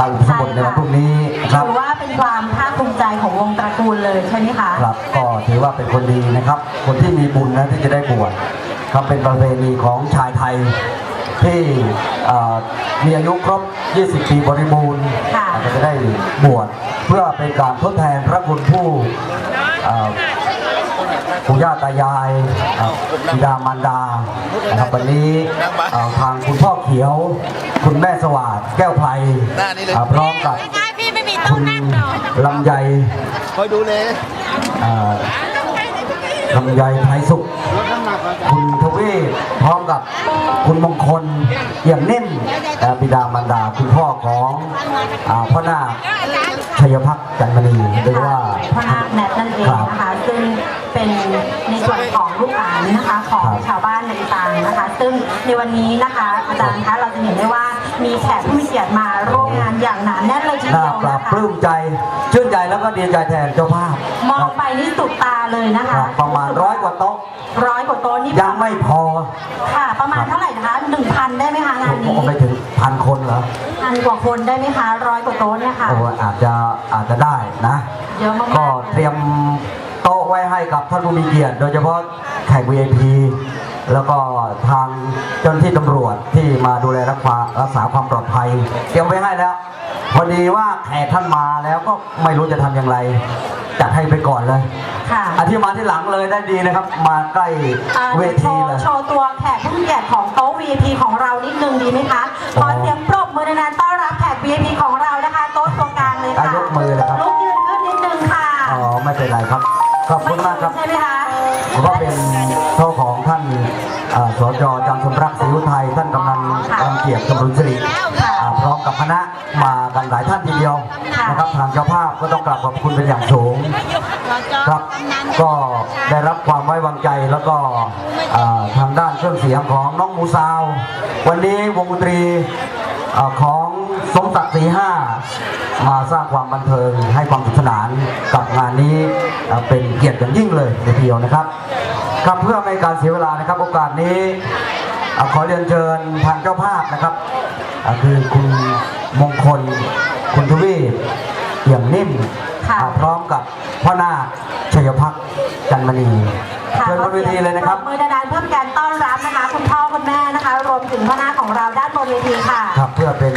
การอุปสมบทในวันพรุ่งนี้นะครับถือว่าเป็นความภาคภูมิใจของวงตระกูลเลยใช่ไหมคะครับก็ถือว่าเป็นคนดีนะครับ คนที่มีบุญนะที่จะได้บวชครับเป็นประเพณีของชายไทยที่เอ่อมีอายุครบ 20 ปีบริบูรณ์ค่ะก็จะได้บวชเพื่อเป็นการทดแทนพระคุณผู้เอ่อ ปู่ย่าตายายเอ่อบิดามารดานะครับวันนี้เอ่อทางคุณพ่อเขียว คุณแม่สวัสดแก้วไพรหน้านี้เลยเอ่อพร้อมกับใช่พี่ไม่มีคุตู้ณนั่งหรอกลำไยคอยดูเลยเอ่อลำไยไทยสุขคุณทวีปพร้อมกับคุณมงคลเอี่ยมนิ่มเอ่อบิดามารดาคุณพ่อของอ่าพ่อนาคชัยพักษ์จันทนีหรือว่าพระนาคแนทนั่นเองนะคะ ซึ่งเป็นใน ส่วนของลูกหลานนะคะของครับชาวบ้านในตางนะคะ ซึ่งในวันนี้นะคะอาจารย์คะเราจะเห็นได้ว่ามีแขกผู้มีเกียรติมาร่วมงานอย่างหนาแน่นเลยทีน่าเดียวปรานะบคะปลื้มใจชื่นใจแล้วก็ดีใจแทนเจ้าภาพมองไปนี่สุดตาเลยนะคคะรับประมาณร้อยกว่าโต๊ะร้อยกว่าโต๊ะนี่ยังไม่พอค่ะ ประมาณเท่าไหร่นะคะหนึ่งพันได้ไหมคะงานผมนี้ก็ไม่ถึงพันคนเหรอพันกว่าคนได้ไหมคะร้อยกว่าโต๊ะเนี่ยค่ะ โอ้อาจจะอาจจะได้นะ เยอะมากๆก็เตรียม โต๊ะไว้ให้กับท่านผู้มีเกียรติ โดยเฉพาะแขก VIP แล้วก็ทางเจ้าหน้าที่ตำรวจที่มาดูแลรักษารักษาความปลอดภัยเตรียมไว้ให้แล้ว พอดีว่าแขกท่านมาแล้วก็ไม่รู้จะทำอย่างไรจัดให้ไปก่อนเลยค่ะอันที่มาที่หลังเลยได้ดีนะครับ มาใกล้อ่าเวโชทีว์เลย โชว์ตัวแขกผู้มีเกียรติของโต๊ะ VIP ของเรานิดนึงดีไหมคะขอเสียงปรบมือในนั้นต้อนรับแขก VIP ของเรานะคะ โต๊ะตรงกลางเลยค่ะอะยกมือเลยครับ ลุกยืนขึ้นนิดนึงค่ะ อ๋อไม่เป็นไรครับ ขอบคุณมากครับ ใช่ไหมคะก็เป็นโต๊ะของท่านอ่าสจจันทร์สมรักศรีอุทัยท่านกำนันกำเกียรติกำรุนสิริอ่าพร้อมกับคณะมากันหลายท่านทีเดียวนะครับทางเจ้าภาพก็ต้องกราบขอบคุณเป็นอย่างสูง ครับก็ได้รับความไว้วางใจแล้วก็อ่าทางด้านเครื่องเสียงของน้องหมูซาว วันนี้วงดนตรีอ่าของ สมศักดิ์ศรีห้ามาสร้างความบันเทิงให้ความสนุกสนานกับงานนี้อ่าเป็นเกียรติอย่างยิ่งเลยทีเดียวนะครับครับเพื่อไม่ให้การเสียเวลานะครับ โอกาสนี้อ่าขอเรียนเชิญทางเจ้าภาพนะครับอ่าคือคุณมงคลคุณทวีปเอี่ยมนิ่มค่ะอ่าพร้อมกับพ่อนาคชัยพักษ์จันมณีค่ะเชิญบนเวทีเลยนะครับปมือดานๆเพื่อเป็นการต้อนรับนะคะ คุณพ่อคุณแม่นะคะ รวมถึงพ่อหน้าของเราด้านบนเวทีค่ะ ครับเพื่อเป็น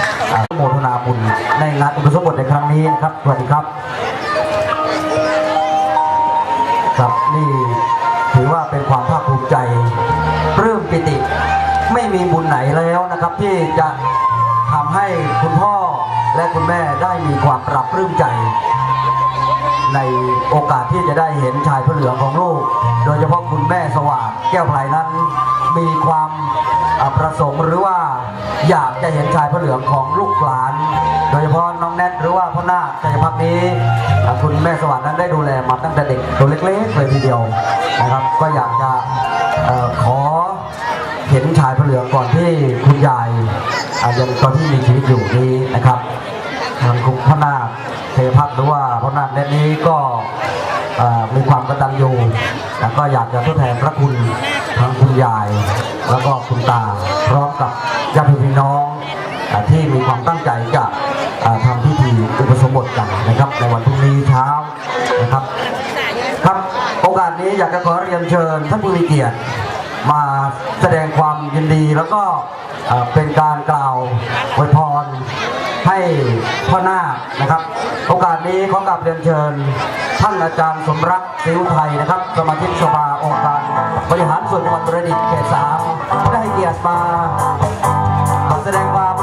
อ่า โมทนาบุญในงานอุปสมบทในครั้งนี้นะครับ สวัสดีครับ ครับนี่ถือว่าเป็นความภาคภูมิใจปลื้มปิติ ไม่มีบุญไหนแล้วนะครับ ที่จะทำให้คุณพ่อและคุณแม่ได้มีความปรับปลื้มใจ ในโอกาสที่จะได้เห็นชายพระเหลืองของลูก โดยเฉพาะคุณแม่สว่างแก้วไพรนั้น มีความประสงค์หรือว่าอยากจะเห็นชายพระเหลืองของลูกหลาน โดยเฉพาะน้องแนทหรือว่าพ่อหน้าคชัยพักนี้ คุณแม่สว่างนั้นได้ดูแลมาตั้งแต่เด็กตัวเล็กๆเลยทีเดียวนะครับ ก็อยากจะอขอเห็นชายพระเหลืองก่อนที่คุณยายยังตอนที่มีชีวิตอยู่นี้นะครับ ทางคุณพ่อนาคเทพักหรือว่าพ่อนาคเนตนี้ก็มีความกตัญญูแล้วก็อยากจะทดแทนพระคุณทางคุณยาย แล้วก็คุณตาพร้อมกับญาติพี่น้องที่มีความตั้งใจจะทำพิธีอุปสมบทกันนะครับ ในวันพรุ่งนี้เช้านะครับ ครับโอกาสนี้อยากจะขอเรียนเชิญท่านผู้มีเกียรติ มาแสดงความยินดีแล้วก็เป็นการกล่าวอวยพรให้พ่อหน้านะครับ โอกาสนี้ขอกราบเรียนเชิญ ท่านอาจารย์สมรักสิวไทยนะครับ สมาชิกสภาองค์การบริหารส่วนจังหวัดประดิษฐ์เขตสามได้ให้เกียรติมาแสดงความ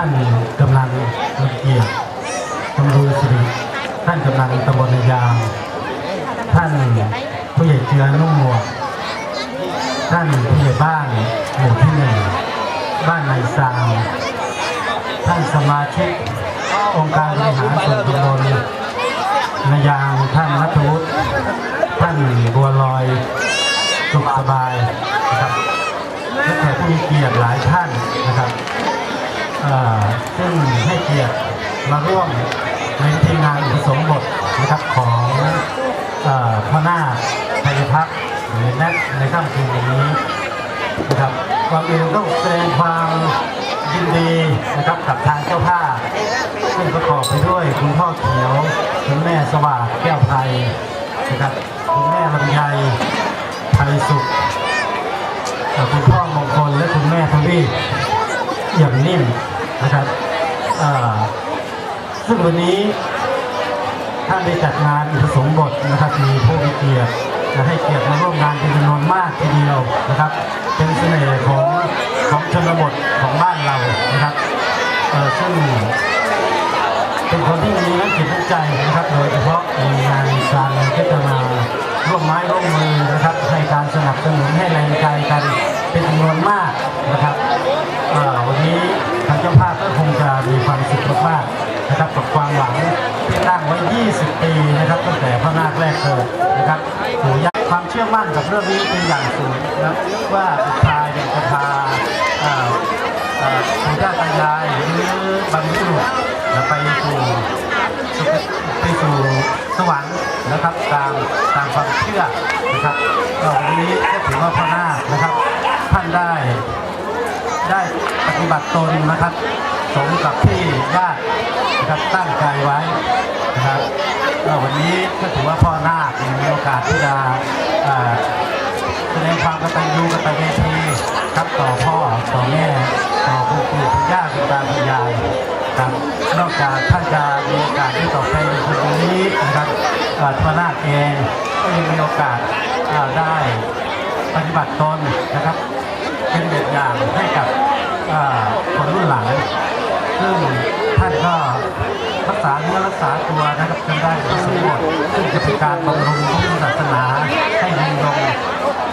ท่านกำลังเกียรติตำรวจสิริท่านกำลังตำบลยางท่านผู้ใหญ่เจือนุ่มหมวกท่านผู้ใหญ่บ้านหมู่ที่หนึ่งบ้านนายซาวท่านสมาชิกองค์การบริหารส่วนตำบลนายางท่านรัตวุฒิท่านบัวลอยสุขสบายนะครับและแขกผู้มีเกียรติหลายท่านนะครับ ซึ่งให้เกียรติมาร่วมในพิธีงานอุปสมบทนะครับของอพ่อหน้าไทยพักหรือแนทในค่ำคืนนี้นะครับก่อนอื่นต้องแสดงความยินดีนะครับกับทางเจ้าภาพซึ่งประกอบไปด้วยคุณพ่อเขียว คุณแม่สวัสดิ์แก้วไทยนะครับคุณแม่ลำไยไทยสุขคุณพ่อมงคลและคุณแม่ทวี อี่ยมนิ่มนะครับซึ่งวันนี้ท่านได้จัดงานอุปสมบทนะครับ มีผู้มีเกียรติจะให้เกียรติมาร่วมงานเป็นจำนวนมากทีเดียวนะครับ เป็นเสน่ห์ของของชนบทของบ้านเรานะครับซึ่งเป็นคนที่มีน้ำจิตน้ำใจนะครับ โดยเฉพาะในงานการก็จะมาร่วมไม้ร่วมมือนะครับ ให้การสนับสนุนให้แรงใจกันเป็นจำนวนมากนะครับ วันนี้ทางเจ้าภาพก็คงจะมีความสุขมากๆนะครับกับความหวังที่ตั้งไว้ 20 ปีนะครับตั้งแต่พระนาคแรกเกิดนะครับปู่ย่าความเชื่อมั่นกับเรื่องนี้เป็นอย่างสูงนะครับว่าสุทายเนี่ยจะพาเอ่อเอ่อปู่ย่าตายายหรือบรรพบุรุษจะไปสู่ไปสู่สวรรค์นะครับตามตามความเชื่อนะครับก็วันนี้ก็ถือว่าพ่อนาคนะครับท่านได้ได้ปฏิ บัติตนนะครับ สมกับที่ญาตินะครับตั้งใจไว้นะครับวันนี้ก็ถือว่าพ่อนาคมีโอกาสที่จะแสดงความกตัญญูกตเวทีครับต่อพ่อต่อแม่ต่อคุณปู่คุณย่าคุณตาคุณยายครับนอกจากท่านจะมีโอกาสที่ตอบแทนในคนนี้นะครับเอ่อทวนาคเองก็ยังมีโอกาสได้ปฏิบัติตนนะครับ เป็นแบบอย่างให้กับ คนรุ่นหลัง ซึ่งท่านก็รักษาเนื้อรักษาตัวนะครับจนได้ประสบผลซึ่งจะเป็นการบำรุงพระพุทธศาสนาให้ยืนยง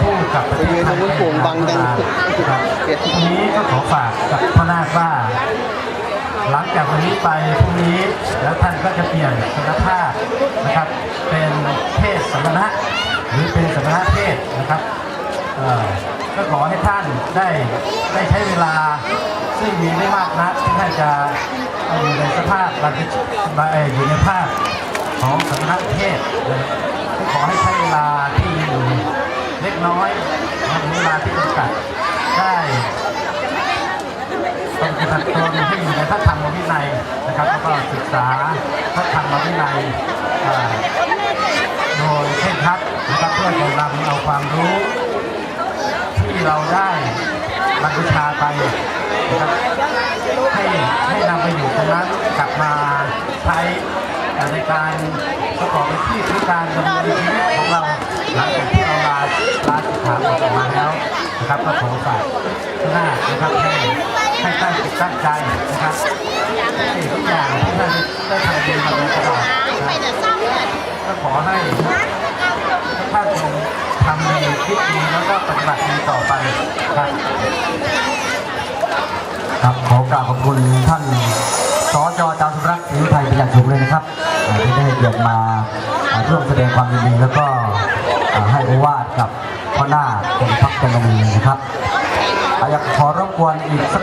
คู่กับประเทศไทยเป็นนานนะครับทีนี้ก็ขอฝากกับพ่อนาคว่า หลังจากวันนี้ไปพรุ่งนี้แล้วท่านก็จะเปลี่ยนสมณภาพนะครับ เป็นเพศสมณะหรือเป็นสมณะเพศนะครับ ก็ขอให้ท่านได้ได้ใช้เวลา ซึ่งมีไม่มากนักที่ท่านจะอยู่ในสภาพบรรพชเอ่อยู่ในภาพของสมณะเพศก็ขอให้ใช้เวลาที่อยู่เล็กน้อยนะเวลาที่จำกัดได้ต้องปฏิบัติตนให้อยู่ในพระธรรมวินัยนะครับแล้วก็ศึกษาพระธรรมวินัยโดยเคร่งครัดนะครับเพื่อจะนำเอาความรู้ ที่เราได้บรรพชาไปนะครับให้ให้นำไปอยู่ตรงนั้นกลับมาใช้ในการประกอบอาชีพหรือการดำเนินชีวิตของเราหลังจากที่เราลาลาสิกขาออกมาแล้วนะครับก็ขอฝากหน้านะครับให้ให้ตั้งจิตตั้งใจนะครับสิ่งทุกอย่างที่ท่านได้ทำดีมาโดยตลอดนะครับก็ขอให้ท่านจง ทำดีคิดดีแล้วก็ปฏิบัติดีต่อไปครับครับขอกราบขอบคุณท่านสจจารุรักษ์ศรีไทยเป็นอย่างสูงเลยนะครับที่ได้เกียรติมาอ่าร่วมแสดงความยินดีแล้วก็ให้โอวาทกับพ่อหน้าเป็นพักเป็นมณีนะครับอ่าอยากขอรบกวนอีกสัก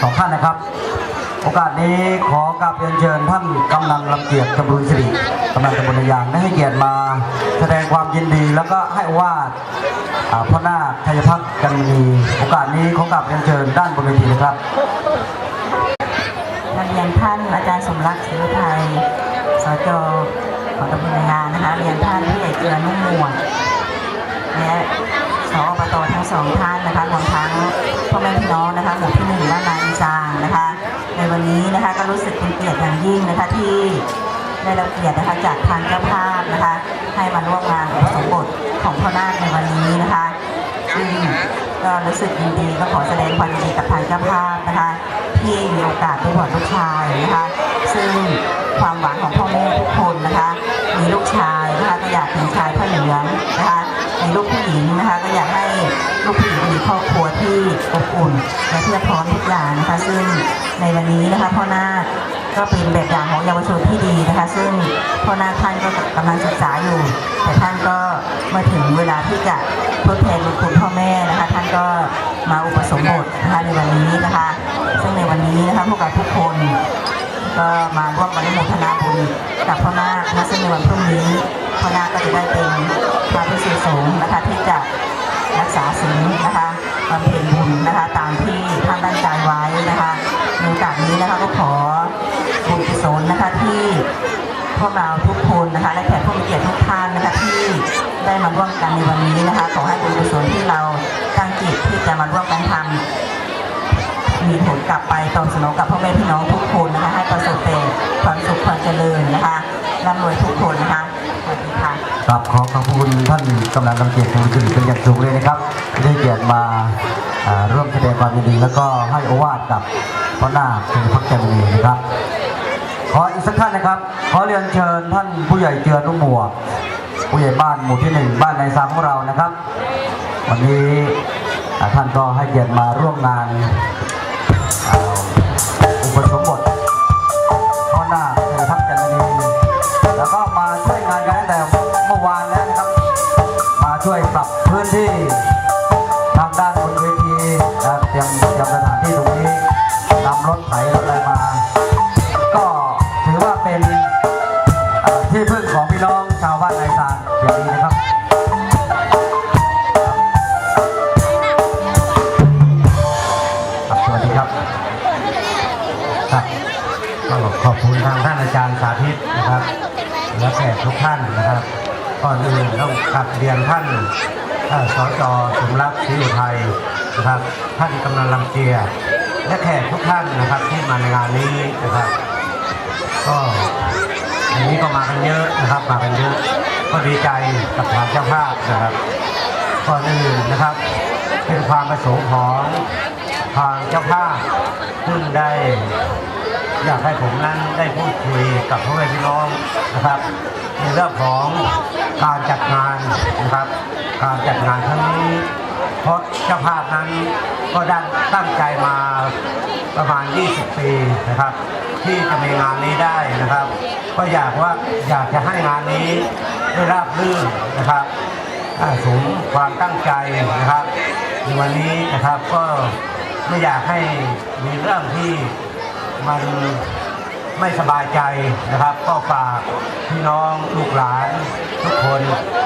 สองท่านนะครับ โอกาสนี้ขอกราบเรียนเชิญท่านกำนันลำเกียรติจำรุนสิริกำนันตำบลนายางได้ให้เกียรติมา แสดงความยินดีแล้วก็ให้โอวาทอ่าพ่อหน้าชัยพัฒน์กันมีโอกาสนี้ขอกราบเรียนเชิญด้านบนเวทีนะครับเรียนท่านอาจารย์สมรักศรีวิไทยสจของตำบลนายางนะคะเรียนท่านผู้ใหญ่เจือนุ่มหมวกและ สอบตทั้งสองท่านนะคะรวมทั้งพ่อแม่พี่น้องนะคะหมู่ที่หนึ่งบ้านนาอีสางนะคะ ในวันนี้นะคะก็รู้สึกเป็นเกียรติอย่างยิ่งนะคะที่ได้รับเกียรตินะคะจากทางเจ้าภาพนะคะ ให้มาร่วมงานอุปสมบทของพ่อนาคในวันนี้นะคะซึ่งก็รู้สึกยินดีก็ขอแสดงความยินดีกับทางเจ้าภาพนะคะ ที่มีโอกาสได้บวชลูกชายนะคะ ซึ่งความหวังของพ่อแม่ทุกคนนะคะ มีลูกชายนะคะก็อยากเห็นชายพระลู ลูกผู้หญิงนะคะ ก็อยากให้ลูกผู้หญิงมีครอบครัวที่อบอุ่นและเพียบพร้อมทุกอย่างนะคะ ซึ่งในวันนี้นะคะพ่อนาคก็เป็นแบบอย่างของเยาวชนที่ดีนะคะ ซึ่งพ่อนาคท่านก็กำลังศึกษาอยู่ แต่ท่านก็เมื่อถึงเวลาที่จะทดแทนบุญคุณพ่อแม่นะคะ ท่านก็มาอุปสมบทนะคะในวันนี้นะคะ ซึ่งในวันนี้นะคะพวกเราทุกคนก็มาร่วมอนุโมทนาบุญกับพ่อนาคนะซึ่งในวันพรุ่งนี้ พ่อนาก็จะได้เป็นพระภิกษุสงฆ์นะคะที่จะรักษาศีลนะคะบำเพ็ญบุญนะคะ ตามที่ท่านตั้งใจไว้นะคะในโอกาสนี้นะคะก็ขอบุญกุศลนะคะที่พวกเราทุกคนนะคะและแขกผู้มีเกียรติทุกท่านนะคะที่ได้มาร่วมกันในวันนี้นะคะ ขอให้บุญกุศลที่เราตั้งจิตที่จะมาร่วมกันทำมีผลกลับไปตอบสนองกับพ่อแม่พี่น้องทุกคนนะคะ ให้ประสบแต่ความสุขความเจริญนะคะร่ำรวยทุกคนนะคะ ครับขอขอบคุณท่านกำลังกำเกียรติของคุณเป็นอย่างสูงเลยนะครับที่ได้เกียรติมาร่วมแสดงความยินดี แล้วก็ให้โอวาทกับพ่อหน้าคเป็นพักแกมนีนะครับ ขออีกสักท่านนะครับ ขอเรียนเชิญท่านผู้ใหญ่เจือนุ่มหมวกผู้ใหญ่บ้านหมู่ที่หนึ่งบ้านในซางของเรานะครับ วันนี้ท่านก็ให้เกียรติมาร่วมงานอุปสมบท ปรับพื้นที่ทางด้านบนเวทีเตรียมเตรียมสถานที่ตรงนี้นำรถไถรถอะไรมา ก็ถือว่าเป็นที่พึ่งของพี่น้องชาวบ้านไอซานอย่างนี้นะครับครับสวัสดีครับครับขอบคุณทางท่านอาจารย์สาธิตนะครับและแขกทุกท่านนะครับ ก่อนอื่นต้องกลับเรียนท่านเอ่อสจสมรักศรีอุทัยนะครับท่านกำนันลำเจียและแขกทุกท่านนะครับที่มาในงานนี้นะครับก็วันนี้ก็มากันเยอะนะครับมากันเยอะก็ดีใจกับทางเจ้าภาพนะครับก่อนอื่นนะครับ เป็นความประสงค์ของทางเจ้าภาพซึ่งได้อยากให้ผมนั้นได้พูดคุยกับพ่อแม่พี่น้องนะครับ ในเรื่องของ การจัดงานนะครับ การจัดงานครั้งนี้ เพราะเจ้าภาพนั้นก็ได้ตั้งใจมาประมาณ 20 ปีนะครับ ที่จะมีงานนี้ได้นะครับ ก็อยากว่าอยากจะให้งานนี้ได้ราบรื่นนะครับอ่าสูงความตั้งใจนะครับในวันนี้นะครับก็ไม่อยากให้มีเรื่องที่มันไม่สบายใจนะครับ ก็ฝากพี่น้องลูกหลาน ทุกคน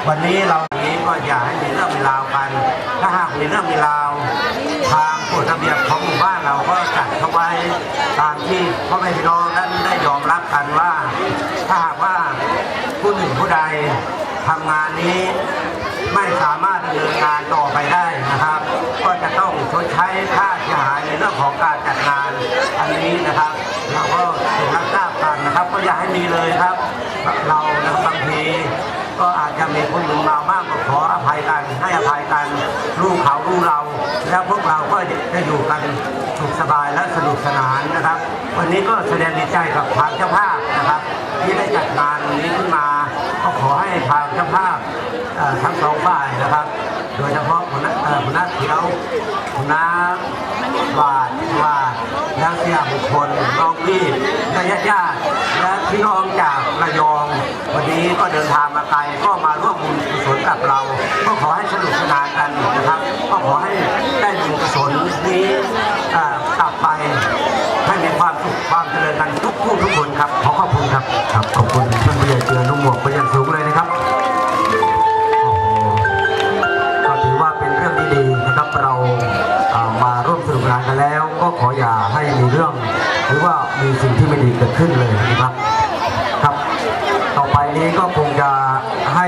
วันนี้เรานี้ก็อย่าให้มีเรื่องมีราวกัน ถ้าหากมีเรื่องมีราว ทางกฎระเบียบของหมู่บ้านเราก็จัดเข้าไว้ตามที่พ่อแม่พี่น้องนั้นได้ยอมรับกันว่า ถ้าหากว่าผู้หนึ่งผู้ใดทำงานนี้ไม่สามารถดำเนินงานต่อไปได้นะครับ ก็จะต้องชดใช้ค่าเสียหายในเรื่องของการจัดงานอันนี้นะครับ เราก็รับทราบกันนะครับ ก็อย่าให้มีเลยครับ เรานะครับบางที ก็อาจจะมีคนหนึ่งเราบ้างก็ขออภัยกันให้อภัยกันลูกเขาลูกเรา แล้วพวกเราก็จะอยู่กันสุขสบายและสนุกสนานนะครับ วันนี้ก็แสดงดีใจกับทางเจ้าภาพนะครับ ที่ได้จัดงานนี้ขึ้นมา ก็ขอให้ทางเจ้าภาพเอ่อทั้งสองฝ่ายนะครับ โดยเฉพาะหัวหน้าเอ่อหัวหน้าเขียวหัวหน้าวาดวา ดและเสียบุคคลน้องพี่และญาติญาติและพี่น้องจากระยอง วันนี้ก็เดินทางมาไกลก็มาร่วมบุญกุศลกับเรา ก็ขอให้สนุกสนานกันนะครับ ก็ขอให้ได้บุญกุศลนี้กลับไปให้มีความสุขความเจริญกันทุกผู้ทุกคนครับขอขอบคุณครับครับขอบคุณ มีสิ่งที่ไม่ดีเกิดขึ้นเลยนะครับครับ ต่อไปนี้ก็คงจะให้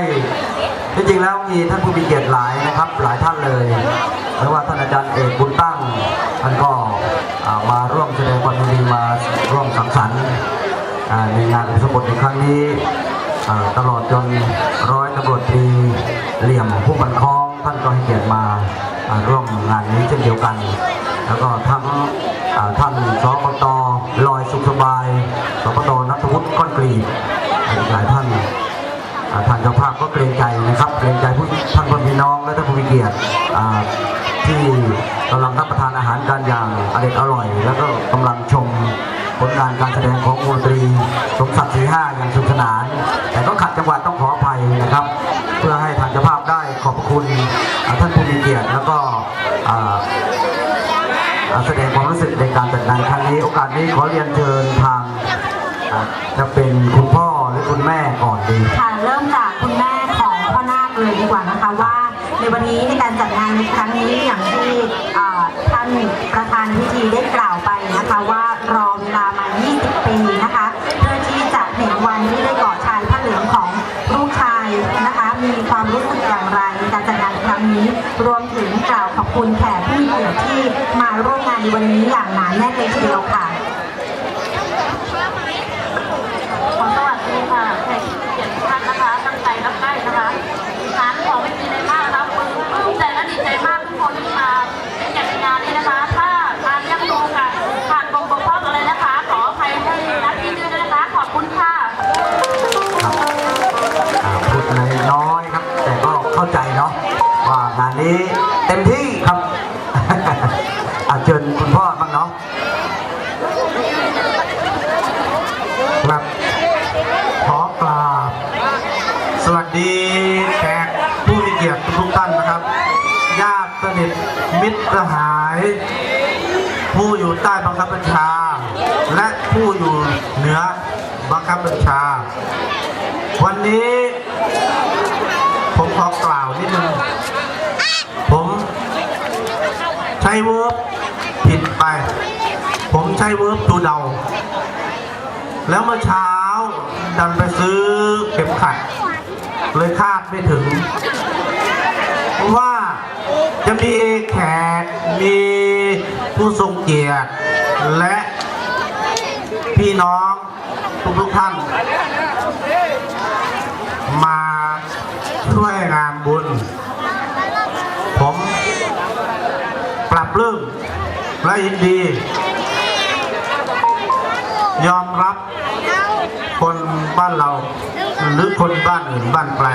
จริงๆแล้วมีท่านผู้มีเกียรติหลายนะครับ หลายท่านเลยไม่ว่าท่านอาจารย์เอกบุญตั้งท่านก็มาร่วมแสดงความยินดีมาร่วมสังสรรค์ในงานอุปสมบทในครั้งนี้ตลอดจนร้อยตำรวจตรีเหลี่ยมผู้บันคองท่านก็ให้เกียรติมาร่วมงานนี้เช่นเดียวกัน แล้วก็ทั้ง ท่านสปตลอยสุขสบายสปตนัทวุฒิก้อนกรีหลายท่านท่านเจ้าภาพก็เกรงใจนะครับ เกรงใจท่านพี่น้องและท่านผู้มีเกียรติที่กำลังรับประทานอาหารการอย่างอร่อยอร่อย แล้วก็กำลังชมผลงานการแสดงของวงตรีสมศักดิ์ศรีห้าอย่างสนุกสนาน แต่ก็ขัดจังหวะต้องขออภัยนะครับ เพื่อให้ท่านเจ้าภาพได้ขอบคุณท่านผู้มีเกียรติแล้วก็ แสดงความรู้สึกในการจัดงานครั้งนี้ โอกาสนี้ขอเรียนเชิญทางจะเป็นคุณพ่อหรือคุณแม่ก่อนดีค่ะเริ่มจากคุณแม่ของพ่อนาคเลยดีกว่านะคะว่า ในวันนี้ในการจัดงานในครั้งนี้อย่างที่ท่านประธานพิธีได้กล่าวไปนะคะว่า นี้ รวมถึงกล่าวขอบคุณแขกผู้มีเกียรติที่มาร่วมงานในวันนี้อย่างหนาแน่นเลยทีเดียวค่ะางานนี้เต็มที่ครับอาเชิญคุณพ่อบ้างเนาะครับขอกราบสวัสดีแขกผู้มีเกียรติทุกท่านนะครับ ญาติสนิทมิตรสหาย ผู้อยู่ใต้บังคับบัญชา และผู้อยู่เหนือบังคับบัญชา วันนี้ ผมขอกล่าวนิดนึง ผมใช้ เวิร์บผิดไป ผมใช้เวิร์บดูเดา แล้วเมื่อเช้าดันไปซื้อเข็มขัด เลยคาดไม่ถึงว่าจะมีแขกมีผู้ทรงเกียรติ และพี่น้องทุกทุกๆท่าน มาช่วยงานบุญ ผมปรับเรื่อง และยินดี ยอมรับคนบ้านเรา หรือคนบ้านอื่นบ้านไกล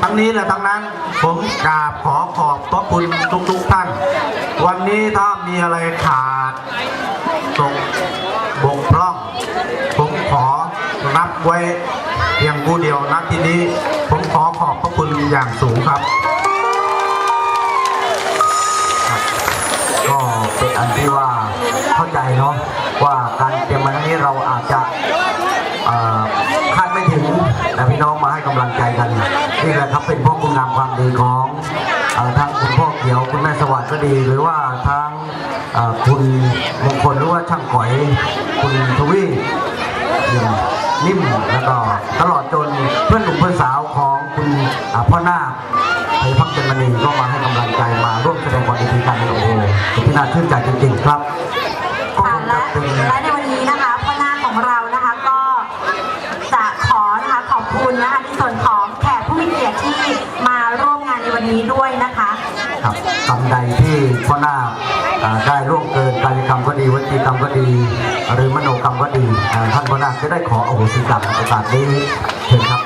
ทั้งนี้และทั้งนั้นผมกราบขอขอบพระคุณทุกๆท่าน วันนี้ถ้ามีอะไรขาดตกบกพร่อง ผมขอรับไว้เพียงผู้เดียวณที่นี้ ผมขอขอบพระคุณอย่างสูงครับ อันที่ว่าเข้าใจเนาะว่าการเตรียมมาครั้งนี้เราอาจจะคาดไม่ถึงแต่พี่น้องมาให้กำลังใจกันนี่แหละครับเป็นเพราะคุณงามความดีของอทั้งคุณพ่อเขียวคุณแม่สวัสดิ์ก็ดี หรือว่าทั้งคุณมงคลหรือว่าช่างก๋อยคุณทวีอย่าง นิ่มแล้วก็ตลอดจนเพื่อนหนุ่มเพื่อนสาวของคุณอ่าพ่อนาคไทยพักเจมณีก็มาให้กำลังใจมาร่วมแสดงความยินดีกันโอ้โหเป็นที่น่าชื่นใจจริงๆครับก็ค่ะคงและจะเป็น รับกรรมใดที่พ่อหนาคอ่าได้ร่วงเกินกายกรรมก็ดีวจีกรรมก็ดี หรือมโนกรรมก็ดีท่านพ่อหน้าจะได้ขออโหสิกรรมโอกาสนี้เชิญครับ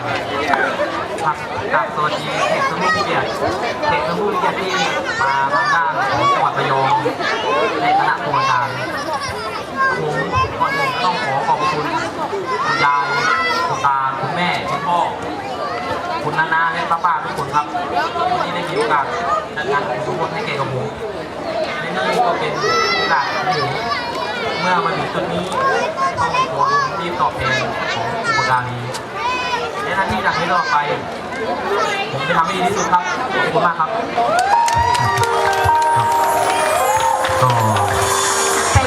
ครับกราบสวัสดีแขกผู้มีเกียรติแขกผู้มีเกียรติที่มาทางด้านของจังหวัดระยองในคณะกรรมการผมก่อนอื่นก็ต้องขอขอบคุณคุณยายคุณตาคุณแม่คุณพ่อคุณนานาและป้าป้าทุก คนครับที่ได้มีโอกาสจัดงานบุญทุกคนให้แก่กับผมและนี่ก็เป็นโอกาสของผมเมื่อมาถึงจุดนี้ต้องขอรีบตอบแทนของอุปการีและหน้าที่จากนี้ต่อไป ผมจะทำให้ดีที่สุดครับขอบคุณมากครับก็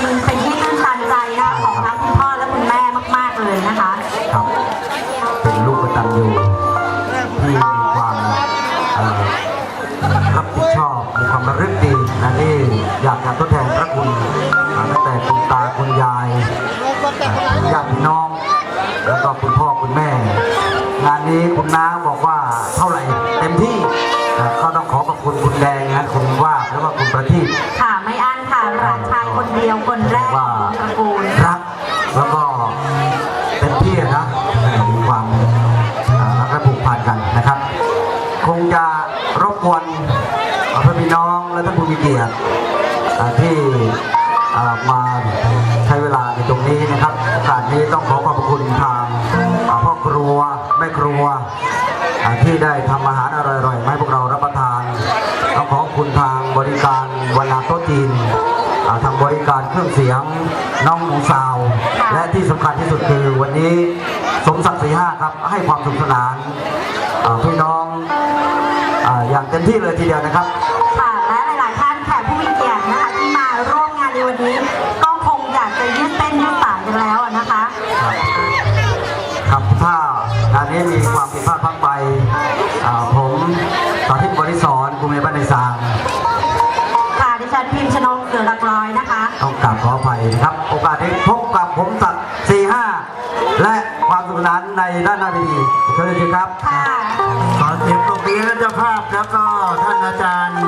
เป็นเป็นที่ตื้นตันใจนะคะของทั้งคุณพ่อและคุณแม่มาก ๆ เลยนะคะ อยากจะทดแทนพระคุณอ่าตั้งแต่คุณตาคุณยายญาติพี่น้อง แล้วก็คุณพ่อคุณแม่ งานนี้คุณน้าบอกว่าเท่าไหร่เต็มที่นะก็ต้องขอขอบคุณคุณแดงนะคุณว่าบแล้วก็คุณประทีปค่ะไม่อั้นค่ะหลานชายคนเดียวคนแรกของตระกูลรักแล้วก็เต็มที่นะมีความอ่ารักและผูกพันกันนะครับ คงจะรบกวนเพื่อนพี่น้องและท่านผู้มีเกียรติอ่า ที่มาใช้เวลาในตรงนี้นะครับโอกาสนี้ต้องขอขอบคุณทางพ่อครัวแม่ครัวที่ได้ทำอาหารอร่อยๆให้พวกเรารับประทานต้องขอบคุณทางบริการวันนาโต๊ะจีนทางบริการเครื่องเสียงน้องหมูสาว และที่สำคัญที่สุดคือวันนี้สมศักดิ์ศรีห้าครับให้ความสนุกสนานพี่น้องออย่างเต็มที่เลยทีเดียวนะครับ ขออภัยนะครับ โอกาสนี้พบกับผมศักดิ์สี่ห้าและความสนุกสนานในด้านหน้าเวทีเชิญเลยครับค่ะขอเสียงปรบมือให้เจ้าภาพแล้วก็ท่านอาจารย์